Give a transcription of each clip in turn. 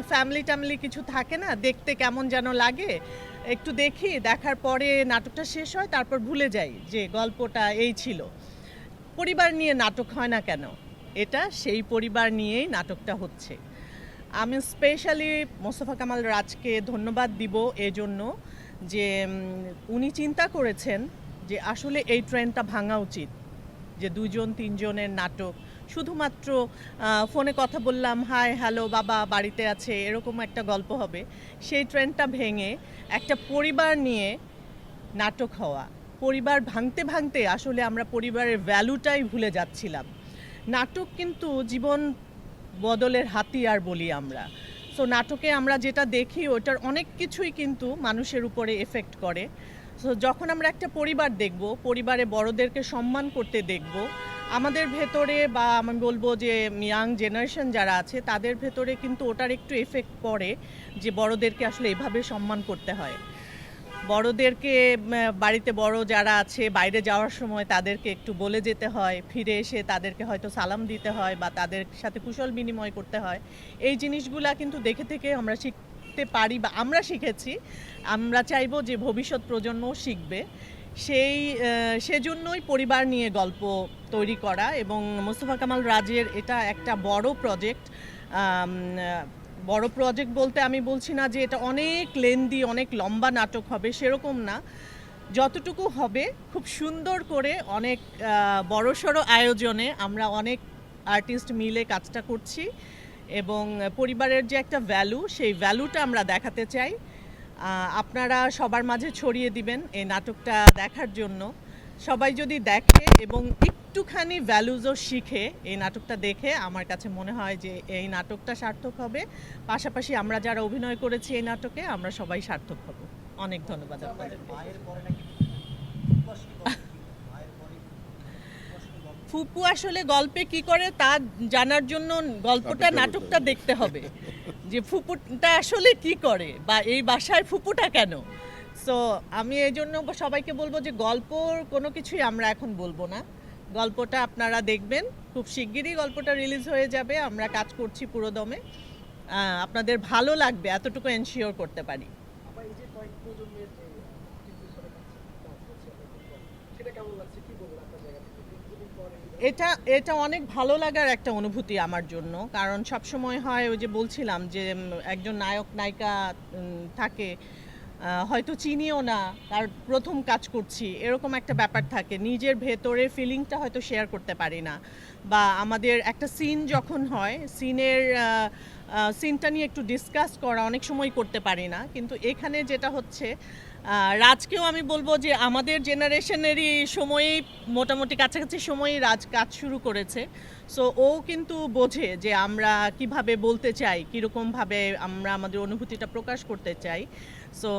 Family ট্যামিলি কিছু থাকে না, দেখতে কেমন যেন লাগে। একটু দেখি, দেখার পরে নাটকটা শেষ হয়, তারপর ভুলে যাই যে গল্পটা এই ছিল। পরিবার নিয়ে নাটক হয় না কেন? এটা সেই পরিবার নিয়েই নাটকটা হচ্ছে। আমি স্পেশালি মোস্তফা কামাল রাজকে ধন্যবাদ দিব এজন্য যে উনি চিন্তা করেছেন যে আসলে এই ট্রেন্ডটা ভাঙা উচিত। যে দুজন তিনজনের নাটক শুধুমাত্র ফোনে কথা বললাম, হাই, হ্যালো, বাবা, বাড়িতে আছে, এরকম একটা গল্প হবে। সেই ট্রেন্ডটা ভেঙে একটা পরিবার নিয়ে নাটক হওয়া। পরিবার ভাঙতে ভাঙতে আসলে আমরা পরিবারের ভ্যালুটাই ভুলে যাচ্ছিলাম। নাটক কিন্তু জীবন বদলের হাতিয়ার বলি আমরা। সো, নাটকে আমরা যেটা দেখি, ওটার অনেক কিছুই কিন্তু মানুষের উপরে এফেক্ট করে। সো যখন আমরা একটা পরিবার দেখব, পরিবারে বড়দেরকে সম্মান করতে দেখব, আমাদের ভেতরে বা আমি বলব যে ইয়াং জেনারেশন যারা আছে, তাদের ভেতরে কিন্তু ওটার একটু এফেক্ট পড়ে যে বড়দেরকে আসলে এভাবে সম্মান করতে হয়। বড়দেরকে বাড়িতে বড় যারা আছে, বাইরে যাওয়ার সময় তাদেরকে একটু বলে যেতে হয়, ফিরে এসে তাদেরকে হয়তো সালাম দিতে হয় বা তাদের সাথে কুশল বিনিময় করতে হয়। এই জিনিসগুলা কিন্তু দেখে থেকে আমরা শিখতে পারি বা আমরা শিখেছি, আমরা চাইব যে ভবিষ্যৎ প্রজন্মও শিখবে। সেই সেজন্যই পরিবার নিয়ে গল্প তৈরি করা এবং মোস্তফা কামাল রাজের এটা একটা বড় প্রজেক্ট বড় প্রজেক্ট বলতে আমি বলছি না যে এটা অনেক লেন্দি অনেক লম্বা নাটক হবে, সেরকম না। যতটুকু হবে, খুব সুন্দর করে অনেক বড়সড় আয়োজনে আমরা অনেক আর্টিস্ট মিলে কাজটা করছি। এবং পরিবারের যে একটা ভ্যালু সেই ভ্যালুটা আমরা দেখাতে চাই। আপনারা সবার মাঝে ছড়িয়ে দিবেন এই নাটকটা দেখার জন্য। সবাই যদি দেখে এবং একটুখানি ভ্যালুজও শিখে এই নাটকটা দেখে, আমার কাছে মনে হয় যে এই নাটকটা সার্থক হবে। পাশাপাশি আমরা যারা অভিনয় করেছি এই নাটকে, আমরা সবাই সার্থক হব। অনেক ধন্যবাদ আপনাদেরকে মায়ের পরে নাকি ফুটবল করে? মায়ের পরে ফুপু আসলে গল্পে কি করে তা জানার জন্য গল্পটা নাটকটা দেখতে হবে। যে ফুপুটা আসলে কি করে বা এই বাসায় ফুপুটা কেন? সো আমি এই জন্য সবাইকে বলব যে গল্পর কোনো কিছুই আমরা এখন বলব না। গল্পটা আপনারা দেখবেন। খুব শিগগিরই গল্পটা রিলিজ হয়ে যাবে। আমরা কাজ করছি পুরো দমে আপনাদের ভালো লাগবে এতটুকু এনশিওর করতে পারি। সেটা কেমন লাগছে? কি বলবেন আপনার জায়গা থেকে দীর্ঘদিন পর এই এটা এটা অনেক ভালো লাগার একটা অনুভূতি আমার জন্য। কারণ সব সময় হয় ওই যে বলছিলাম যে একজন নায়ক, নায়িকা থাকে হয়তো চিনিও না, তার প্রথম কাজ করছি, এরকম একটা ব্যাপার থাকে। নিজের ভেতরে ফিলিংটা হয়তো শেয়ার করতে পারি না। বা আমাদের একটা সিন যখন হয় সিনের সিনটা নিয়ে একটু ডিসকাস করা অনেক সময় করতে পারি না। কিন্তু এখানে যেটা হচ্ছে রাজকেও আমি বলব যে আমাদের জেনারেশনেরই সময়েই, মোটামুটি কাছাকাছি সময়েই রাজ কাজ শুরু করেছে। সো ও কিন্তু বোঝে যে আমরা কীভাবে বলতে চাই, কীরকমভাবে আমরা আমাদের অনুভূতিটা প্রকাশ করতে চাই। সো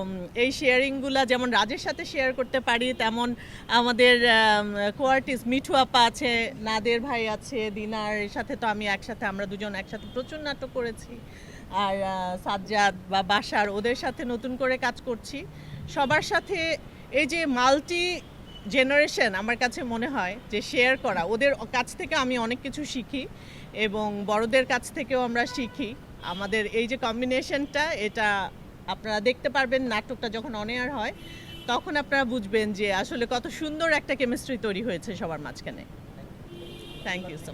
এই শেয়ারিংগুলা যেমন রাজের সাথে শেয়ার করতে পারি, তেমন আমাদের কোয়ার্টিস্ট মিঠু আপা আছে, নাদের ভাই আছে, দিনার সাথে তো আমি একসাথে, আমরা দুজন একসাথে প্রচুর নাটক করেছি। আর সাজ্জাদ বা বাসার ওদের সাথে নতুন করে কাজ করছি। সবার সাথে এই যে মাল্টি জেনারেশন আমার কাছে মনে হয় যে শেয়ার করা, ওদের কাছ থেকে আমি অনেক কিছু শিখি এবং বড়দের কাছ থেকেও আমরা শিখি। আমাদের এই যে কম্বিনেশনটা এটা আপনারা দেখতে পারবেন নাটকটা যখন অন এয়ার হয়, তখন আপনারা বুঝবেন যে আসলে কত সুন্দর একটা কেমিস্ট্রি তৈরি হয়েছে সবার মাঝখানে। Thank you so